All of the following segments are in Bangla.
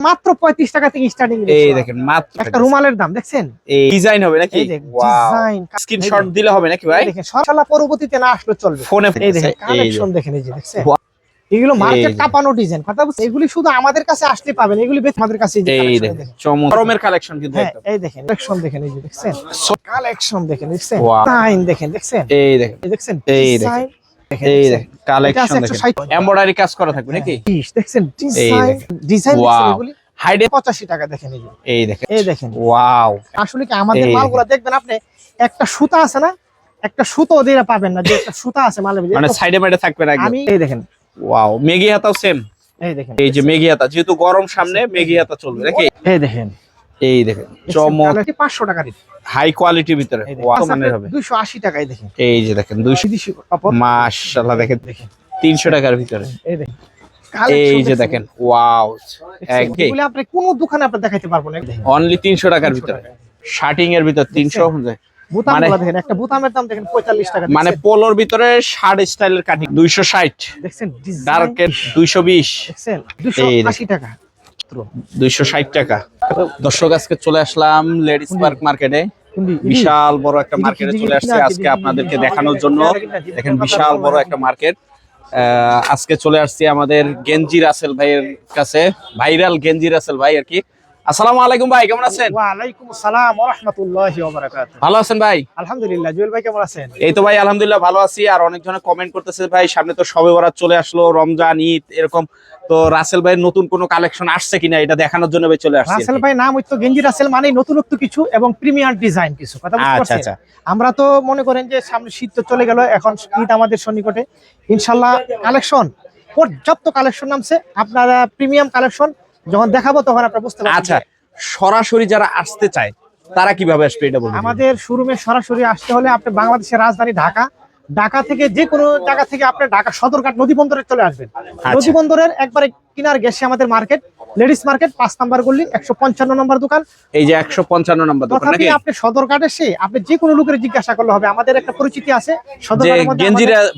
মাত্র পঁয়ত্রিশ টাকা থেকে স্টার্টিং এই দেখেন মাত্র একটা রুমালের দাম দেখছেন? এই ডিজাইন হবে নাকি? design, স্ক্রিনশট দিলে হবে নাকি ভাই? দেখেন সরসালা পরবর্তীতে না আসলে চলবে। ফোনে এই দেখেন কালেকশন দেখেন এই যে দেখছেন? এগুলো মার্কেট। কাঁপানো ডিজাইন কথা বলছি এগুলি শুধু আমাদের কাছে আসতে পাবেন এগুলি বেশ আমাদের কাছে এই দেখেন গরমের কালেকশন কিন্তু হ্যাঁ এই দেখেন কালেকশন দেখেন এই যে দেখছেন? কালেকশন দেখেন দেখছেন. ডিজাইন দেখেন দেখছেন? এই দেখেন। এই দেখছেন? এই দেখেন। ডিজাইন এই কালেকশন এটা আছে দেখেন। 160 এমব্রয়ডারি কাজ করা থাকবে নাকি? পিস ডিজাইন ডিজাইন এগুলি। হাইডে 85 টাকা দেখেন এই দেখেন। এই দেখেন। ওয়াও আসলে কি আমাদের মালগুলো দেখবেন আপনি একটা সুতা আছে না একটা সুতো দিয়ে পাবেন না যে একটা সুতা আছে মালের মানে সাইডে মাইডে থাকবে না আমি এই দেখেন। ওয়াও মেগি হাতাও সেম এই দেখেন। এই যে মেগি হাতা যেহেতু গরম সামনে মেগি হাতা চলবে নাকি? এই দেখেন। এই দেখেন চমক পাঁচশো টাকা দিন হাই কোয়ালিটির ভিতরে। দেখেন। মানের হবে। দুইশো আশি টাকায় দেখেন। এই যে দেখেন 200 বিদেশি মাশাআল্লাহ দেখেন দেখেন। 300 টাকার ভিতরে। এই দেখেন এই যে দেখেন। ওয়াও এগুলো আপনি কোন দোকানে আপনি দেখাইতে পারব না দেখেন। অনলি 300 টাকার ভিতরে। শার্টিং এর ভিতর 300 বুতাম মানে- দেখেন একটা বুতামের দাম দেখেন পঁয়তাল্লিশ টাকা মানে পোলোর ভিতরে শার্ট স্টাইলের কাটিং 260 দেখছেন design ডার্কের 220 দেখছেন দুশো এই দুইশো 260 টাকা। দর্শক আজকে চলে আসলাম লেডিস পার্ক মার্কেটে। বিশাল বড় একটা মার্কেটে চলে আসছে আজকে আপনাদেরকে দেখানোর জন্য। দেখেন বিশাল বড় একটা মার্কেট। আজকে চলে আসছি আমাদের গেঞ্জি রাসেল ভাইয়ের কাছে। ভাইরাল গেঞ্জি রাসেল ভাই আর কি। আসসালামু আলাইকুম ভাই কেমন আছেন? ওয়ালাইকুম আসসালাম ওয়া রাহমাতুল্লাহি ওয়া বারাকাতুহু ভালো আছেন ভাই? আলহামদুলিল্লাহ জুয়েল ভাই কেমন আছেন? এই তো ভাই আলহামদুলিল্লাহ ভালো আছি আর অনেকজনে কমেন্ট করতেছে ভাই সামনে তো সবে বরাত চলে আসলো রমজান ঈদ এরকম। তো রাসেল ভাইয়ের নতুন কোনো কালেকশন আসছে কিনা এটা দেখানোর জন্য ভাই চলে আসছি রাসেল ভাই নাম হইতো গেঞ্জি রাসেল মানে নতুনত্ব কিছু এবং প্রিমিয়ার ডিজাইন কিছু কথা বুঝতে আচ্ছা আচ্ছা। আমরা তো মনে করেন যে সামনে শীত তো চলে গেল এখন ঈদ আমাদের সন্নিকটে। ইনশাল্লাহ কালেকশন পর্যাপ্ত কালেকশন নামছে আপনারা প্রিমিয়াম কালেকশন যখন দেখাবো তখন আপনার বুঝতে পারবেন আচ্ছা সরাসরি যারা আসতে চায় তারা কীভাবে আসবে এটা বলুন। আমাদের শোরুমে সরাসরি আসতে হলে আপনি বাংলাদেশের রাজধানী ঢাকা ঢাকা থেকে যে কোনো জায়গা থেকে আপনি ঢাকা সদরঘাট নদী বন্দরে চলে আসবেন। আচ্ছা। নদী বন্দরের একবারে কিনার গেছে আমাদের মার্কেট লেডিস মার্কেট পাঁচ নাম্বার গল্লি একশো পঞ্চান্ন নম্বর দোকান। এই যে একশো পঞ্চান্ন নম্বর দোকান আপনি সদরঘাট এসে আপনি যে কোনো লোকের জিজ্ঞাসা করলে হবে। আমাদের একটা পরিচিতি আছে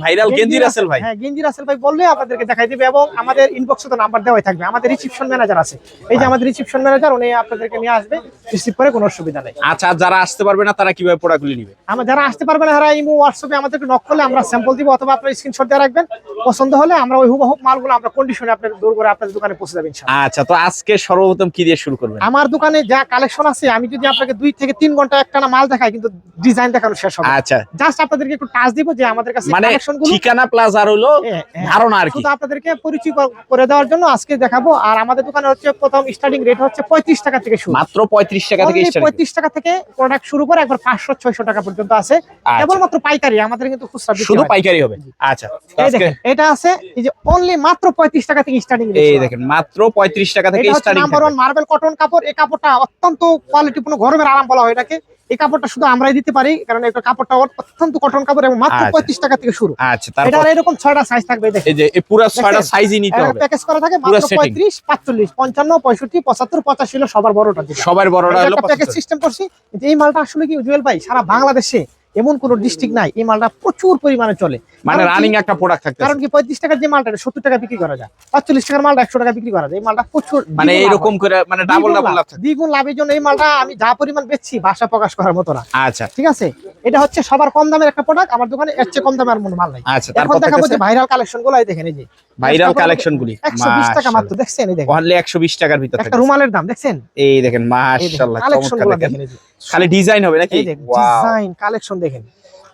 ভাইরাল গেঞ্জি রাসেল ভাই। হ্যাঁ গেঞ্জি রাসেল ভাই বললে আপনাদেরকে দেখাই দিবে এবং আমাদের ইনবক্সে তো নাম্বার দেওয়াই থাকবে। আমাদের রিসিপশন ম্যানেজার আছে। এই যে আমাদের রিসিপশন ম্যানেজার উনি আপনাদেরকে নিয়ে আসবে। রিসিভ করে কোনো অসুবিধা নেই। আচ্ছা যারা আসতে পারবে না তারা কীভাবে প্রোডাক্টগুলি নিবে? আমরা যারা আসতে পারবে না তারা ইমো হোয়াটসঅ্যাপে আমাদেরকে নক করলে আমরা স্যাম্পল দিব অথবা আপনার স্ক্রিনশট দিয়ে রাখবেন। পছন্দ হলে আমরা ওই হুবহু মালগুলো আমরা কন্ডিশনে আপনার দূর করে আপনাদের দোকানে পৌঁছে যাবেন ইনশাআল্লাহ। আচ্ছা তো আজকে সর্বপ্রথম কি দিয়ে শুরু করবেন? আমার দোকানে যা কালেকশন আছে আমি যদি আপনাকে দুই থেকে তিন ঘণ্টা একটানা মাল দেখাই কিন্তু ডিজাইন দেখানো শেষ হবে আচ্ছা। জাস্ট আপনাদেরকে একটু টাচ দিব যে আমাদের কাছে মানে ঠিকানা প্লাস আর হলো হ্যাঁ, হ্যাঁ। ধারণা আর কি। শুধু আপনাদেরকে পরিচয় করে দেওয়ার জন্য আজকে দেখাবো। আর আমাদের দোকানে হচ্ছে প্রথম স্টার্টিং রেট হচ্ছে পঁয়ত্রিশ টাকা থেকে শুরু। মাত্র পঁয়ত্রিশ টাকা থেকে start। পঁয়ত্রিশ টাকা থেকে প্রোডাক্ট শুরু করে একবার পাঁচশো ছয়শো টাকা পর্যন্ত আছে। আচ্ছা, কেবলমাত্র পাইকারি আমাদের কিন্তু খুচরা শুধু পাইকারি হবে। আচ্ছা এই দেখেন এটা আছে এই যে অনলি মাত্র পঁয়ত্রিশ টাকা থেকে স্টার্টিং এই দেখেন মাত্র পঁয়ত্রিশ টাকা থেকে starting number one marble cotton কাপড়। এই কাপড়টা অত্যন্ত কোয়ালিটিপূর্ণ গরমের আরাম বলা হয় এটাকে। এই কাপড়টা শুধু আমরাই দিতে পারি কারণ এটা কাপড়টা অত্যন্ত কটন কাপড় এবং মাত্র আচ্ছা। পঁয়ত্রিশ টাকা থেকে শুরু। আচ্ছা এটার এরকম ছয়টা সাইজ থাকবে দেখেন। এই যে এই পুরো সাইজই নিতে হবে। প্যাকেজ করা থাকে মাত্র setting। পঁয়ত্রিশ পাঁচচল্লিশ পঞ্চান্ন পঁয়ষট্টি পঁচাত্তর পঁচাশি হলো সবার বড়টা সবার বড়টা হলো প্যাকেজ সিস্টেম করছি। এই মালটা আসলে কি জুয়েল ভাই সারা বাংলাদেশে এমন কোন ডিস্ট্রিক্ট নাই এই মালটা প্রচুর পরিমাণে চলে। মানে রানিং একটা প্রোডাক্ট থাকতে কারণ কি পঁয়ত্রিশ টাকার যে মালটা সত্তর টাকা বিক্রি করা যায় পাঁচচল্লিশ টাকার মালটা একশো টাকা বিক্রি করা যায় এই মালটা প্রচুর মানে এরকম করে মানে ডাবল ডাবল লাভ, থাকে। দ্বিগুণ লাভের জন্য এই মালটা আমি যা পরিমাণ বেচছি ভাষা প্রকাশ করার মতো না। আচ্ছা। ঠিক আছে? এটা হচ্ছে সবার কম দামের একটা প্রোডাক্ট আমার দোকানে এর চেয়ে কম দামের কোনো মাল নাই। আচ্ছা এখন তারপর দেখাবো যে ভাইরাল কালেকশনগুলো দেখেন এই যে। ভাইরাল কালেকশন গুলি একশো বিশ টাকা মাত্র দেখছেন? এই দেখেন। একশো বিশ টাকার ভিতর একটা থাকে রুমালের দাম দেখছেন? এই দেখেন মাশাআল্লাহ চমৎকার দেখেন। খালি ডিজাইন হবে নাকি? ডিজাইন কালেকশন দেখেন।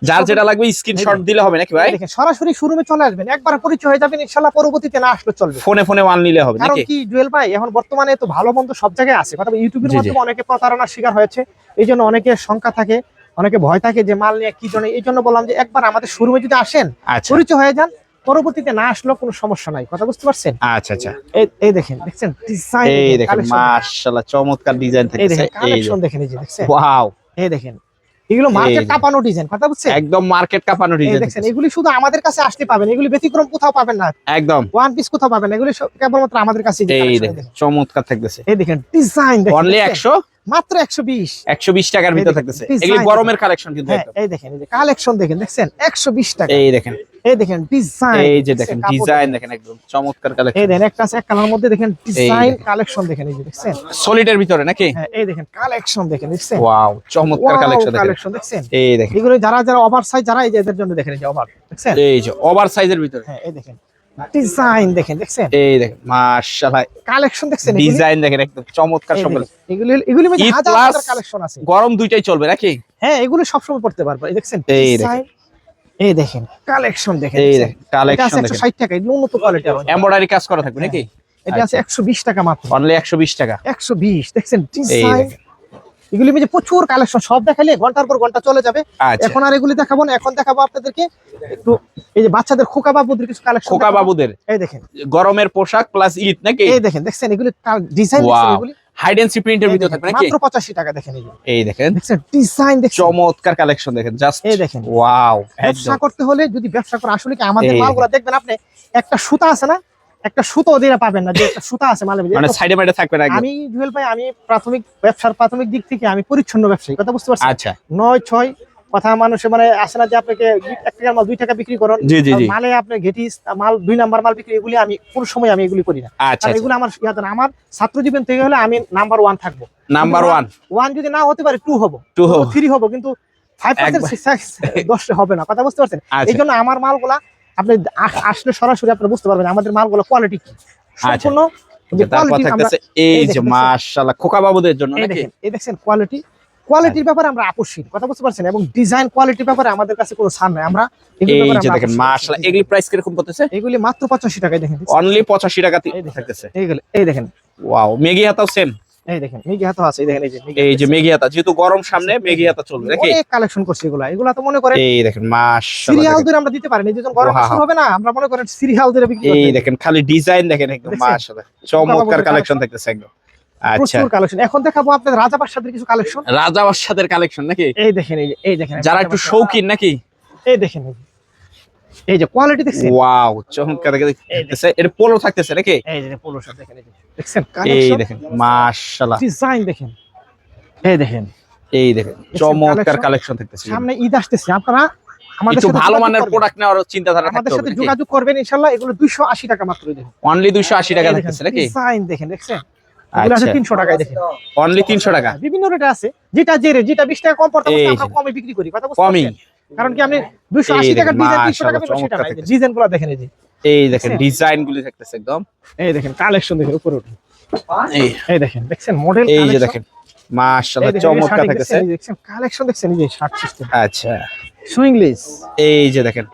যার যেটা লাগবে স্ক্রিনশট দিলে হবে নাকি ভাই? দেখেন সরাসরি শোরুমে চলে আসবেন। একবার পরিচয় হয়ে যাবেন ইনশাল্লাহ পরবর্তীতে না আসলে চলবে। ফোনে ফোনে ওয়ান নিলে হবে কারণ নাকি? কি জুয়েল ভাই এখন বর্তমানে তো ভালো মন্দ সব জায়গায় আছে। কথা ইউটিউবের। মাধ্যমে অনেকে প্রতারণার শিকার হয়েছে। এই জন্য অনেকে শঙ্কা থাকে অনেকে ভয় থাকে যে মাল নিয়ে কি জন্য এই জন্য বললাম যে একবার আমাদের শোরুমে যদি আসেন আচ্ছা। পরিচয় হয়ে যান পরবর্তীতে না আসলেও কোনো সমস্যা নাই। কথা বুঝতে পারছেন? আচ্ছা আচ্ছা। এই এই দেখেন দেখছেন? ডিজাইন এই দেখেন মাশাআল্লাহ চমৎকার ডিজাইন থাকে এই দেখেন কালেকশন দেখেন এই যে দেখছেন? ওয়াও এই দেখেন এগুলো মার্কেট কাপানো ডিজাইন কথা বুঝছেন? একদম মার্কেট কাপানো ডিজাইন এগুলি শুধু আমাদের কাছে আসতে পাবেন এগুলি ব্যতিক্রম কোথাও পাবেন না। একদম। ওয়ান পিস কোথাও পাবেন এগুলি কেবলমাত্র আমাদের কাছে এই দেখেন চমৎকার থাকতেছে। এই দেখেন ডিজাইন অনলি একশো? মাত্র একশো বিশ। একশো বিশ টাকার ভিতর দেখেন, থাকতেছে। এগুলি গরমের কালেকশন কিন্তু হ্যাঁ এই দেখেন এই যে কালেকশন দেখেন দেখছেন? একশো বিশ টাকা। এই দেখেন। এই দেখেন ডিজাইন এই যে দেখেন ডিজাইন দেখেন। একদম চমৎকার এই দেখেন একটা এক কালার মধ্যে দেখেন ডিজাইন কালেকশন দেখেন। এই যে দেখছেন? সলিডের ভিতরে নাকি? হ্যাঁ এই দেখেন কালেকশন দেখেন দেখছেন? ওয়াও চমৎকার কালেকশন দেখেন। কালেকশন দেখছেন? এই দেখেন। এগুলো যারা যারা ওভার সাইজ যারা এই যে এদের জন্য দেখেন এই যে ওভার দেখছেন? এই যে ওভার সাইজের ভিতরে। হ্যাঁ এই দেখেন। ডিজাইন দেখেন দেখছেন? এই দেখেন মাশাআল্লাহ। কালেকশন দেখছেন ডিজাইন দেখেন একদম চমৎকার সব এগুলি এগুলি মধ্যে হাজার হাজার কালেকশন আছে। গরম দুইটাই চলবে নাকি? হ্যাঁ এগুলো সবসময় পড়তে পারব দেখছেন? এই এই দেখেন কালেকশন দেখেন এই দেখেন কালেকশন দেখেন। টাকা উন্নত কোয়ালিটির এমব্রয়ডারি কাজ করা থাকবে নাকি? এটা আছে একশো বিশ টাকা মাত্র। অনলি 120 টাকা। একশো বিশ দেখছেন? এই ডিজাইন এগুলি মধ্যে প্রচুর কালেকশন সব দেখালে ঘণ্টার পর ঘণ্টা চলে যাবে। আচ্ছা। এখন আর এগুলি দেখাবো না এখন দেখাবো আপনাদেরকে একটু এই যে বাচ্চাদের খোকা বাবুদের কিছু কালেকশন খোকা বাবুদের? এই দেখেন। গরমের পোশাক প্লাস ঈদ নাকি? এই দেখেন দেখছেন? এগুলি ডিজাইন এগুলি? হাইডেন্সি প্রিন্টের ভিতরে থাকবে নাকি? মাত্র পঁচাশি টাকা দেখেন এই দেখেন। দেখছেন ডিজাইন দেখেন চমৎকার কালেকশন দেখেন জাস্ট এই দেখেন। ওয়াও ব্যবসা করতে হলে যদি ব্যবসা করে আসলে কি আমাদের মালগুলো দেখবেন আপনি একটা সুতা আছে না একটা সুতো ওদের পাবেন না যে একটা সুতা আছে মালের মানে সাইডে মাইডে থাকবে না আমি জুয়েল ভাই আমি প্রাথমিক ব্যবসার প্রাথমিক দিক থেকে আমি পরিচ্ছন্ন ব্যবসায়ী কথা বুঝতে পারছেন? আচ্ছা। নয় ছয় কথা মানুষে মানে আসে না যে আপনাকে এক টাকার মাল দুই টাকা বিক্রি করেন। মালে আপনি ঘেটি মাল দুই নাম্বার মাল বিক্রি এগুলি আমি কোন সময় আমি এগুলি করি না। আচ্ছা এগুলো আমার ইয়াতে না। আমার ছাত্র জীবন থেকে হলে আমি নাম্বার ওয়ান থাকব। নাম্বার ওয়ান ওয়ান যদি না হতে পারে টু হব। টু হোক থ্রি হব কিন্তু ফাইভ হবে না। কথা বুঝতে পারছেন? আচ্ছা। এই জন্য আমার মালগুলা আপনি আস- আসলে সরাসরি আপনি বুঝতে পারবেন আমাদের মালগুলো কোয়ালিটি কি। সম্পূর্ণ আচ্ছা, এই যে মাশাআল্লাহ খোকা বাবুদের জন্য এই দেখেন কোয়ালিটি কোয়ালিটির ব্যাপারে আমরা আপোষহীন কথা বুঝতে পারছেন? এবং ডিজাইন কোয়ালিটির ব্যাপারে আমাদের কাছে কোনো ছাড় নাই। আমরা এই যে দেখেন মাশাআল্লাহ এগুলি প্রাইস কীরকম পড়তেছে এগুলি মাত্র পঁচাশি টাকায় দেখেন অনলি 85 টাকা। থাকতেছে। এইগুলো এই দেখেন। ওয়াও মেগি হাতাও সেম এই দেখেন হাতে আছে এই দেখেন এই যে এই যে মেগি হাতা যেহেতু গরম সামনে মেগি হাতা চলবে নাকি? অনেক কালেকশন করছি এগুলা এগুলা তো মনে করেন এই দেখেন মাশাআল্লাহ সিরিয়াল। ধরে আমরা দিতে পারি না যখন গরম শুরু হবে না আমরা মনে করেন সিরিয়াল ধরে বিক্রি এই দেখেন খালি ডিজাইন দেখেন একদম মাশাআল্লাহ। চমৎকার কালেকশন থাকতেছে একদম। আচ্ছা প্রচুর কালেকশন এখন দেখাবো আপনাদের রাজা বাদশাদের কিছু কালেকশন রাজা বাদশাদের কালেকশন নাকি? এই দেখেন এই এই দেখেন। যারা একটু শৌখিন নাকি? এই দেখেন এই যে। কোয়ালিটি দেখছেন? ওয়াও চমৎকার দেখতেছে এটা পোলো থাকতেছে নাকি? এই যে পোলো শার্ট দেখেন দেখছেন? এই কালেকশন দেখেন মাশাআল্লাহ। ডিজাইন দেখেন। এই দেখেন। এই দেখেন চমৎকার কালেকশন থাকতেছে। সামনে ঈদ আসতেছে। আপনারা আমাদের সাথে ভালো যোগাযোগ মানের করবেন। প্রোডাক্ট নেওয়ার আমাদের সাথে যোগাযোগ করবেন ইনশাআল্লাহ। এগুলো 280 টাকা মাত্র দেখেন। অনলি 280 টাকা থাকতেছে নাকি? ডিজাইন দেখেন দেখছেন? আচ্ছা। 300 টাকায় দেখেন। অনলি 300 টাকা? বিভিন্ন রেটে আছে। যেটা যে রেট যেটা 20 টাকা কম পড়তে এই আমরা কমে বিক্রি করি কথা কমই। কারণ কি আপনি এই 280 টাকা দেখেন, ডিজাইন 300 টাকা সেটা চমৎকার না দেখেন। এই যে। এই দেখেন ডিজাইন গুলি থাকতেছে একদম। এই দেখেন কালেকশন দেখেন উপরে উঠে এই। দেখেন দেখছেন? মডেল এই যে দেখেন মাশাআল্লাহ চমৎকার থাকতেছে দেখছেন কালেকশন দেখছেন এই যে শার্ট সিস্টেম আচ্ছা। সুইংলেস এই যে দেখেন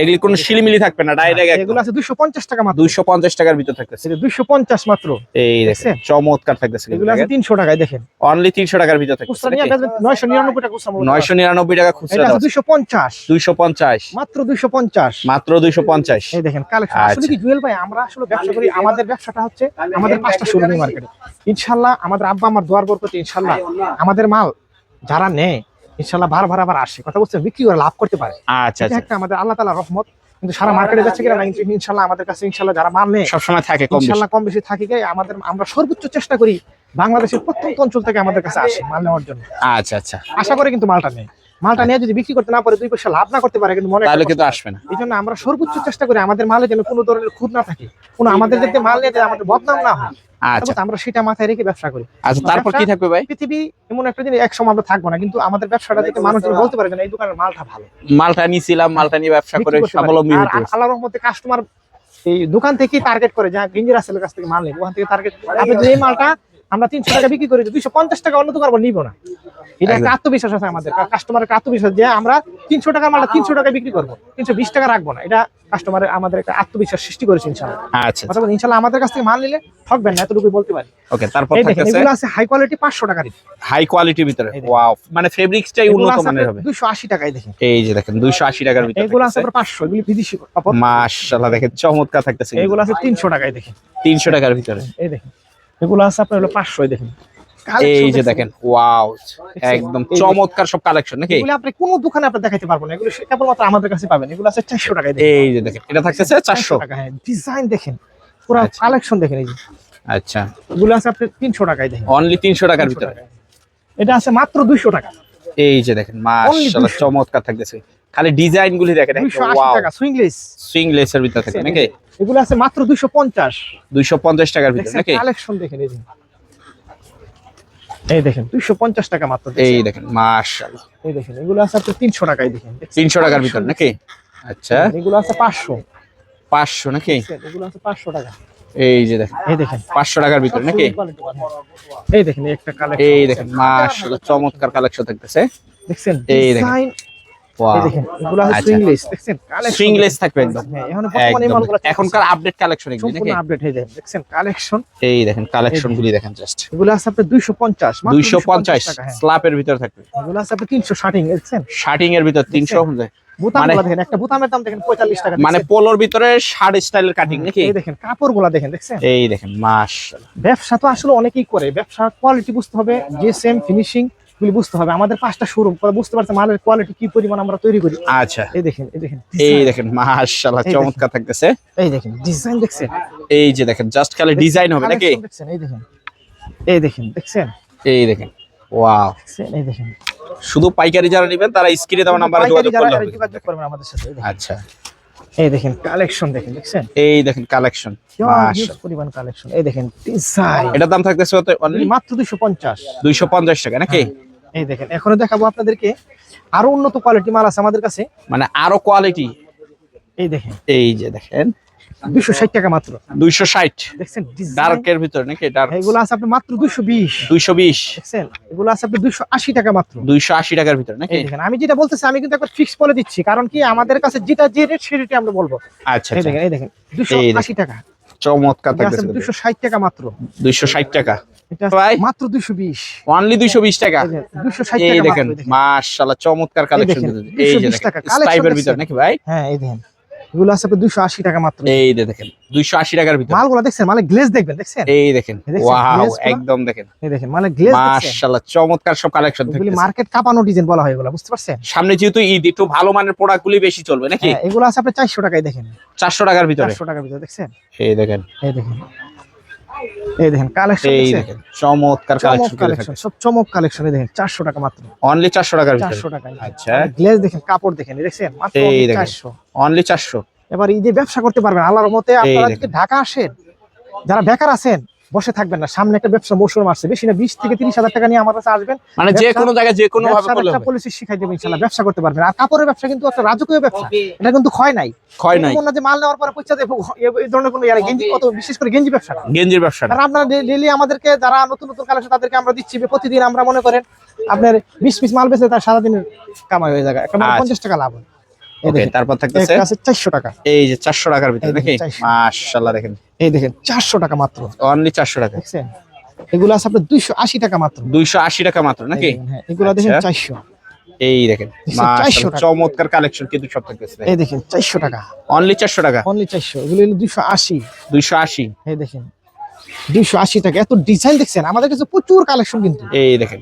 এগুলি কোনো শিলিমিলি থাকবে না ডাইরেক্ট এগুলো আছে 250 টাকা মাত্র। 250 টাকার ভিতর থাকতেছে। 250 মাত্র। এই দেখেন? চমৎকার থাকতেছে এগুলো আছে 300 টাকায় দেখেন। অনলি 300 টাকার ভিতর থাকতেছে খুচরা নিয়ে 999 টাকা খুচরা মূল্য। 999 টাকা খুচরা এটা আছে 250 250 মাত্র 250 মাত্র 250 এই দেখেন কালেকশন। আচ্ছা। আসলে কি জুয়েল ভাই আমরা আসলে ব্যবসা করি আমাদের ব্যবসাটা হচ্ছে আমাদের পাঁচটা শোরুম মার্কেটে ইনশাআল্লাহ আমাদের আব্বা আমার দোয়ার বরকতে ইনশাআল্লাহ আমাদের মাল যারা নেয় ইনশাআল্লাহ বারবার আবার আসে। কথা বলছে বিক্রি করে লাভ করতে পারে। আচ্ছা আচ্ছা। একটা আমাদের আল্লাহ তাআলা রহমত। কিন্তু সারা মার্কেটে যাচ্ছে কিনা কিন্তু ইনশাআল্লাহ আমাদের কাছে ইনশাআল্লাহ যারা মাল নেয় সব সময় থাকে ইনশাআল্লাহ কম বেশি থাকি আমাদের আমরা সর্বোচ্চ চেষ্টা করি বাংলাদেশের প্রত্যন্ত অঞ্চল থেকে আমাদের কাছে আসে মাল নেওয়ার জন্য। আচ্ছা আচ্ছা। আশা করে কিন্তু মালটা নেই। মালটা নিয়ে যদি বিক্রি করতে না পারে দুই পয়সা লাভ না করতে পারে কিন্তু মনে তাহলে কিন্তু আসবে না। এই জন্য আমরা সর্বোচ্চ চেষ্টা করি আমাদের মালে যেন কোনো ধরনের খুদ না থাকে। কোনো আমাদের যাতে মাল নিয়ে আমাদের বদনাম না হয়। আচ্ছা। আমরা সেটা মাথায় রেখে ব্যবসা করি। আচ্ছা তারপর কি থাকবে ভাই? পৃথিবী এমন একটা জিনিস এক সময় আমরা থাকব না কিন্তু আমাদের ব্যবসাটা যাতে মানুষ বলতে পারে না, এই দোকানের মালটা ভালো। মালটা নিয়েছিলাম মালটা নিয়ে ব্যবসা করে স্বাবলম্বী হতে আল্লাহর রহমতে কাস্টমার এই দোকান থেকে টার্গেট করে যা গিঞ্জি রাসেলের কাছ থেকে মাল নেই ওখান থেকে টার্গেট আপনি যে মালটা আমরা তিনশো টাকা বিক্রি করি দুইশো পঞ্চাশ টাকা অন্য দোকান নিব না। এটা একটা আত্মবিশ্বাস আছে আমাদের। কাস্টমারের একটা আত্মবিশ্বাস যে আমরা তিনশো টাকার মালটা তিনশো টাকা বিক্রি করব। তিনশো বিশ টাকা রাখব না। এটা কাস্টমারের আমাদের একটা আত্মবিশ্বাস সৃষ্টি করেছে ইনশাল্লাহ আচ্ছা। ইনশাল্লাহ আমাদের কাছ থেকে মাল নিলে ঠকবেন না এতটুকু বলতে পারি। ওকে তারপর এই দেখেন থাকতেছে এগুলো আছে হাই কোয়ালিটি পাঁচশো টাকার হাই কোয়ালিটির ভিতরে। এই ওয়াও মানে ফেব্রিক্সটাই উন্নত মানের হবে। দুইশো আশি টাকায় দেখেন। এই যে দেখেন 280 টাকার ভিতরে এগুলো আছে পাঁচশো এগুলি বিদেশি কাপড়। মাশাআল্লাহ দেখেন চমৎকার থাকতেছে এগুলো আছে তিনশো টাকায় দেখেন। 300 টাকার ভিতরে। এই দেখেন। এগুলো আছে আপনার হলো পাঁচশো দেখেন। এই যে দেখেন ওয়াও একদম চমৎকার সব কালেকশন নাকি? এগুলো আপনি কোনো দোকানে আপনি দেখাইতে পারবেন না এগুলো কেবলমাত্র আমাদের কাছে পাবেন এগুলো আছে চারশো টাকায় দেখেন। এই যে দেখেন এটা থাকতেছে 400 টাকা হ্যাঁ ডিজাইন দেখেন পুরো আচ্ছা। কালেকশন দেখেন এই যে। আচ্ছা। এগুলো আছে আপনি তিনশো টাকায় দেখেন। অনলি 300 টাকার ভিতরে। এটা আছে মাত্র দুইশো টাকা। এই যে দেখেন মাশাআল্লাহ চমৎকার থাকতেছে। খালি ডিজাইন গুলি দেখেন টাকা সুইংলেস ভিতর থাকে নাকি? এগুলো আছে মাত্র দুইশো পঞ্চাশ। দুইশো পঞ্চাশ টাকার ভিতর নাকি? কালেকশন দেখেন এই যে। এই দেখেন দুইশো পঞ্চাশ টাকা মাত্র এই দেখেন মাশাআল্লাহ। এই দেখেন এগুলো আছে আপনার তিনশো টাকায় দেখেন। দেখছেন? তিনশো টাকার ভিতর নাকি? আচ্ছা। এগুলো আছে পাঁচশো। পাঁচশো নাকি? এগুলো আছে পাঁচশো টাকা। এই যে দেখেন এই দেখেন। পাঁচশো টাকার ভিতর নাকি? এই দেখেন একটা কালেকশন এই দেখেন মাশাআল্লাহ চমৎকার কালেকশন থাকতেছে দেখছেন এই দেখেন। দেখেন এগুলো আচ্ছা। সুইংলেস দেখছেন? কালেকশন সুইংলেস থাকবে একদম। হ্যাঁ এখন বর্তমানে মালগুলো এখনকার আপডেট কালেকশন এগুলি নাকি আপডেট হয়ে যায় দেখছেন? কালেকশন এই দেখেন কালেকশন গুলি দেখেন। জাস্ট এগুলো আছে আপনার দুইশো পঞ্চাশ দুইশো পঞ্চাশ টাকা হ্যাঁ। স্ল্যাপের ভিতর থাকবে। এগুলো আছে আপনার তিনশো ষাটিং দেখছেন? শার্টিং এর ভিতর মানে- দেখেন একটা বোতামের দাম দেখেন পঁয়তাল্লিশ টাকা মানে? পোলোর ভিতরে শার্ট স্টাইলের কাটিং নাকি? এই দেখেন কাপড়গুলা দেখেন দেখছেন? এই দেখেন মাশাআল্লাহ। ব্যবসা তো আসলে অনেকেই করে ব্যবসার কোয়ালিটি বুঝতে হবে যে সেম ফিনিশিং গুলি বুঝতে হবে। আমাদের পাঁচটা শোরুম বুঝতে পারছে মালের কোয়ালিটি কি পরিমাণ আমরা তৈরি করি। আচ্ছা। এই দেখেন এই দেখেন এই দেখেন মাশাআল্লাহ চমৎকার থাকতেছে। এই দেখেন ডিজাইন দেখছেন? এই যে দেখেন জাস্ট খালি ডিজাইন হবে নাকি? এই দেখেন এই দেখেন দেখছেন? এই দেখেন ওয়াও এই দেখেন। শুধু পাইকারি যারা নেবেন তারা স্ক্রিনে দেওয়া নাম্বারে যোগাযোগ করবেন আমাদের সাথে। আচ্ছা। এই দেখেন কালেকশন দেখেন দেখছেন? এই দেখেন কালেকশন পরিমাণ কালেকশন এই দেখেন এটার দাম থাকতেছে কত? অনলি মাত্র দুশো পঞ্চাশ। 250 টাকা নাকি? এই দেখেন এখনও দেখাবো আপনাদেরকে আরও উন্নত কোয়ালিটি মাল আছে আমাদের কাছে। মানে আরও কোয়ালিটি এই দেখেন। এই যে দেখেন। দুইশো ষাট টাকা মাত্র। 260 দেখছেন ডিজাইন ডার্কের ভিতর নাকি? ডার্ক এগুলো আছে আপনি মাত্র দুইশো বিশ। 220 দেখছেন? এগুলো আছে আপনি দুইশো আশি টাকা মাত্র। 280 টাকার ভিতর নাকি? দেখেন আমি যেটা বলতেছি আমি কিন্তু একবার ফিক্স বলে দিচ্ছি কারণ কি আমাদের কাছে যেটা যে রেট সে রেটে আমরা বলব। আচ্ছা এই আচ্ছা। দেখেন এই দেখেন দুশো। আশি টাকা। চমৎকার দুশো ষাট টাকা মাত্র। 260 টাকা। মাত্র দুইশো বিশ। অনলি 220 টাকা। দুশো ষাট এই টাকা দেখেন মাত্র, এই দেখেন। মাশাআল্লাহ চমৎকার কালেকশন এই যে 220 দেখেন টাকা, collection স্টাইপের ভিতর নাকি ভাই? হ্যাঁ এই দেখেন এগুলো আছে আপনি দুশো আশি টাকা মাত্র। এই দেখেন 280 টাকার ভিতর। মালগুলো দেখছেন? মানে গ্লেজ দেখবেন দেখছেন? এই দেখেন ওয়াও একদম দেখেন। এই দেখেন মানে গ্লেজ মাশাআল্লাহ চমৎকার সব কালেকশন মার্কেট কাঁপানো ডিজাইন বলা হয় এগুলো বুঝতে পারছেন? সামনে যেহেতু ঈদ একটু ভালো মানের প্রোডাক্ট গুলি বেশি চলবে নাকি? হ্যাঁ এগুলো আছে আপনি চারশো টাকায় দেখেন। চারশো টাকার ভিতরে। চারশো টাকার ভিতরে দেখছেন? এই দেখেন। এই দেখেন। এই দেখেন কালেকশন এই দেখেন চমৎকার কালেকশন সব চমক কালেকশন দেখেন চারশো টাকা মাত্র। অনলি চারশো টাকার ভিতরে। চারশো টাকা আচ্ছা। গ্লেজ দেখেন কাপড় দেখেন এই দেখছেন মাত্র এই দেখেন। চারশো। অনলি চারশো। এবার এই যে ব্যবসা করতে পারবেন আল্লাহর রহমতে আপনারা দেখেন। যদি ঢাকা আসেন যারা বেকার আছেন বসে থাকবেন না সামনে একটা ব্যবসা মৌসুম আসছে বেশি না বিশ থেকে তিরিশ হাজার টাকা নিয়ে আমার কাছে আসবেন মানে যে কোনো জায়গায় যে কোনো পলিসি শিখাই দেবেন ইনশাল্লাহ ব্যবসা করতে পারবেন। আর কাপড়ের ব্যবসা কিন্তু একটা রাজকীয় ব্যবসা। এটা কিন্তু ক্ষয় নাই। ক্ষয় নাই। যে মাল নেওয়ার পরে পয়সা দেবো এই ধরনের কোনো ইয়ার গেঞ্জি কত বিশেষ করে গেঞ্জি ব্যবসা গেঞ্জির ব্যবসাটা কারণ আপনারা ডেলি আমাদেরকে যারা নতুন নতুন কালেকশন তাদেরকে আমরা দিচ্ছি প্রতিদিন আমরা মনে করেন আপনার বিশ পিস মাল বেচে তার সারাদিনের কামাই হয়ে মানে আচ্ছা। পঞ্চাশ টাকা লাভ হয়। ওকে তারপর থাকতেছে একটা আছে চারশো টাকা। এই যে চারশো টাকার ভিতরে দেখেন, মাশাআল্লাহ দেখেন। এই দেখেন চারশো টাকা মাত্র। অনলি চারশো টাকা। দেখছেন? এগুলো আছে আপনার দুইশো আশি টাকা মাত্র। দুইশো আশি টাকা মাত্র নাকি? হ্যাঁ, এগুলো দেখেন আচ্ছা। চারশো। এই দেখেন দেখছেন, 400 মাশাআল্লাহ টাকা। চমৎকার কালেকশন কিন্তু সব থাকতেছে এই দেখেন চারশো টাকা। অনলি চারশো টাকা? অনলি চারশো। এগুলো দুইশো আশি। দুইশো আশি? এই দেখেন দুইশো আশি টাকা। এত ডিজাইন দেখছেন? আমাদের কাছে প্রচুর কালেকশন কিন্তু। এই দেখেন।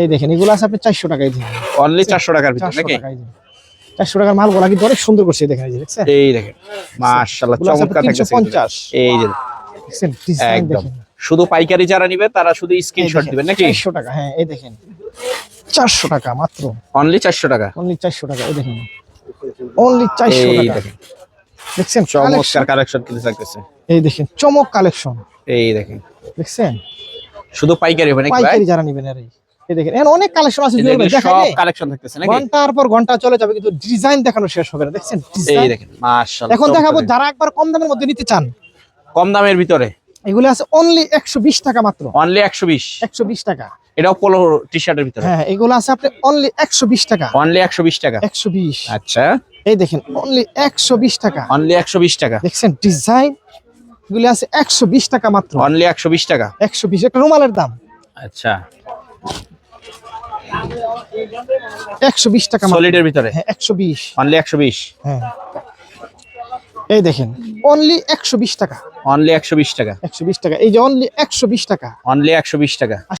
এই দেখেন এগুলো আছে আপনি চারশো টাকায়। দিন অনলি চারশো টাকার ভিতরে নাকি? চারশো টাকার মালগুলা কিন্তু অনেক সুন্দর করছে দেখেন এই দেখছেন? এই দেখেন মাশাআল্লাহ চমৎকার এই যে। দেখছেন একদম। শুধু পাইকারি যারা নিবে তারা শুধু স্ক্রিনশট দিবেন নাকি? চারশো টাকা হ্যাঁ এই দেখেন। চারশো টাকা মাত্র। অনলি চারশো টাকা? অনলি চারশো টাকা এই দেখেন। অনলি চারশো এই টাকা। দেখেন। দেখছেন চমৎকার কালেকশন কিন্তু থাকতেছে। এই দেখেন চমক কালেকশন এই দেখেন। দেখছেন? শুধু পাইকারি হবে নাকি পাইকারি যারা নিবেন আর এই। এই দেখেন এখানে অনেক কালেকশন আছে এই জুয়েল ভাই, দেখেন, দেখাই সব কালেকশন থাকতেছে নাকি? ঘণ্টার পর ঘণ্টা চলে যাবে কিন্তু ডিজাইন দেখানো শেষ হবে না দেখছেন? এই দেখেন মাশাআল্লাহ এখন দেখাবো যারা একবার কম দামের মধ্যে নিতে চান। কম দামের ভিতরে? এগুলো আছে অনলি টাকা মাত্র। অনলি একশো বিশ? টাকা। এটাও পোলো টি শার্টের ভিতরে? হ্যাঁ এগুলো আছে আপনি অনলি একশো বিশ টাকা। অনলি বিশ আচ্ছা। এই দেখেন অনলি একশো বিশ টাকা। অনলি টাকা? দেখছেন ডিজাইন এগুলি আছে একশো বিশ টাকা মাত্র। অনলি টাকা? একশো বিশ একটা রুমালের দাম। আচ্ছা। একশো বিশ টাকা সলিডের ভিতরে? হ্যাঁ একশো বিশ। অনলি একশো বিশ? হ্যাঁ। এই দেখেন অনলি একশো বিশ টাকা। অনলি একশো বিশ টাকা। একশো বিশ টাকা। এই যে অনলি একশো বিশ টাকা। অনলি একশো বিশ টাকা।